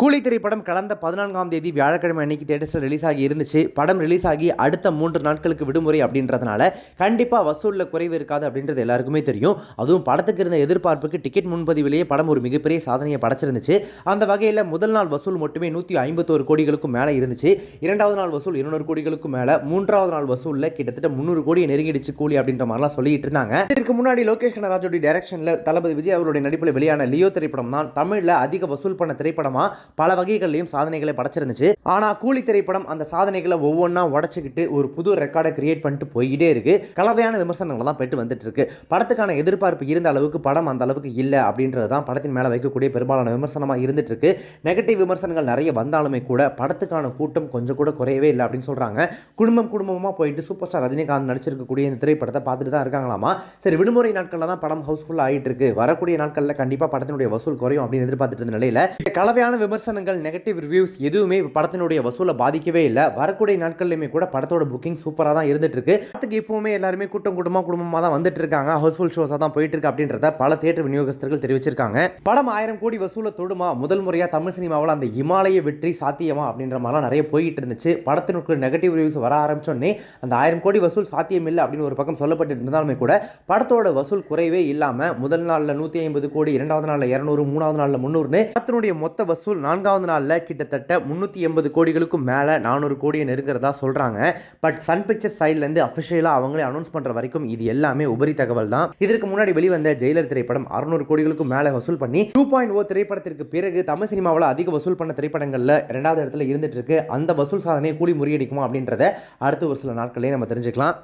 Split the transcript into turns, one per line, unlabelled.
கூலி திரைப்படம் கடந்த பதினான்காம் தேதி வியாழக்கிழமை அன்னைக்கு தேட்டர்ஸில் ரிலீஸ் ஆகி இருந்துச்சு. படம் ரிலீஸ் ஆகி அடுத்த மூன்று நாட்களுக்கு விடுமுறை அப்படின்றதுனால கண்டிப்பாக வசூலில் குறைவு இருக்காது அப்படின்றது எல்லாருக்குமே தெரியும். அதுவும் படத்துக்கு இருந்த எதிர்பார்ப்புக்கு டிக்கெட் முன்பதிவிலேயே படம் ஒரு மிகப்பெரிய சாதனையை படைச்சிருந்துச்சு. அந்த வகையில் முதல் நாள் வசூல் மட்டுமே நூற்றி ஐம்பத்தோரு கோடிகளுக்கும் மேலே இருந்துச்சு. இரண்டாவது நாள் வசூல் இருநூறு கோடிகளுக்கும் மேலே. மூன்றாவது நாள் வசூலில் கிட்டத்தட்ட முந்நூறு கோடியை நெருங்கிடுச்சு கூலி அப்படின்ற மாதிரிலாம் சொல்லிட்டு இருந்தாங்க. இதற்கு முன்னாடி லோகேஷ் கனராஜோடைய டைரக்ஷனில் தளபதி விஜய் அவருடைய நடிப்பில் வெளியான லியோ திரைப்படம் தான் தமிழில் அதிக வசூல் பண்ண திரைப்படமாக பல வகைகள்லையும் சாதனைகளை படைச்சிருந்துச்சு. ஆனால் கூலி திரைப்படம் அந்த சாதனைகளை ஒவ்வொன்றா உடச்சிக்கிட்டு ஒரு புது ரெக்கார்டை கிரியேட் பண்ணிட்டு போய்கிட்டே இருக்கு. கலவையான விமர்சனங்களை தான் பெற்று வந்துட்டு இருக்கு. படத்துக்கான எதிர்பார்ப்பு இருந்த அளவுக்கு படம் அந்த அளவுக்கு இல்லை அப்படின்றது தான் படத்தின் மேலே வைக்கக்கூடிய பெரும்பாலான விமர்சனமாக இருந்துட்டு இருக்கு. நெகட்டிவ் விமர்சனங்கள் நிறைய வந்தாலுமே கூட படத்துக்கான கூட்டம் கொஞ்சம் கூட குறையவே இல்லை அப்படின்னு சொல்கிறாங்க குடும்பம் குடும்பமாக போயிட்டு சூப்பர் ஸ்டார் ரஜினிகாந்த் நடிச்சிருக்கக்கூடிய இந்த திரைப்படத்தை பார்த்துட்டு தான் இருக்காங்களாமா? சரி விடுமுறை நாட்களில் தான் படம் ஹவுஸ்ஃபுல்லாக ஆகிட்டு இருக்கு. வரக்கூடிய நாட்களில் கண்டிப்பாக படத்தினுடைய வசூல் குறையும் அப்படின்னு எதிர்பார்த்துட்டு இருந்த நிலையில் கலவையான விமர்சனம் விமர்சனங்கள் நெகட்டிவ் ரிவ்யூஸ் எதுவுமே படத்தினுடைய வசூலை பாதிக்கவே இல்லை. வரக்கூடிய நாட்கள்லையுமே கூட படத்தோட புக்கிங் சூப்பராக தான் இருந்துட்டு இருக்கு படத்துக்கு இப்பவுமே எல்லாருமே கூட்டம் கூட்டமாக குடும்பமாக தான் வந்துட்டு இருக்காங்க ஹவுஸ்ஃபுல் ஷோஸாக தான் போயிட்டு இருக்கு அப்படின்றத பல தியேட்டர் விநியோகஸ்தர்கள் தெரிவிச்சிருக்காங்க. படம் ஆயிரம் கோடி வசூலை தொடுமா? முதல் முறையாக தமிழ் சினிமாவில் அந்த இமாலய வெற்றி சாத்தியமா? அப்படின்ற மாதிரிலாம் நிறைய போயிட்டு இருந்துச்சு. படத்தினுக்கு நெகட்டிவ் ரிவ்யூஸ் வர ஆரம்பிச்சோன்னே அந்த ஆயிரம் கோடி வசூல் சாத்தியம் இல்லை அப்படின்னு ஒரு பக்கம் சொல்லப்பட்டு இருந்தாலுமே கூட படத்தோட வசூல் குறைவே இல்லாமல் முதல் நாளில் நூற்றி ஐம்பது கோடி இரண்டாவது நாளில் இரநூறு மூணாவது நாளில் முந்நூறுன்னு படத்தினுடைய மொத்த வசூல் நான்காவது நாளில் கிட்டத்தட்ட முந்நூற்றி எண்பது கோடிகளுக்கும் மேலே நானூறு கோடியை நெருங்கிறதா சொல்கிறாங்க பட் சன் பிக்சர்ஸ் சைட்லேருந்து அஃபிஷியலாக அவங்களே அனௌன்ஸ் பண்ணுற வரைக்கும் இது எல்லாமே உபரி தகவல் தான். இதற்கு முன்னாடி வெளிவந்த ஜெயிலர் திரைப்படம் அறுநூறு கோடிகளுக்கும் மேலே வசூல் பண்ணி டூ பாயிண்ட் ஓ திரைப்படத்திற்கு பிறகு தமிழ் சினிமாவில் அதிக வசூல் பண்ண திரைப்படங்களில் இரண்டாவது இடத்துல இருந்துட்டு இருக்கு. அந்த வசூல் சாதனையை கூலி முறியடிக்குமா அப்படின்றத அடுத்த ஒரு சில நாட்களே நம்ம தெரிஞ்சுக்கலாம்.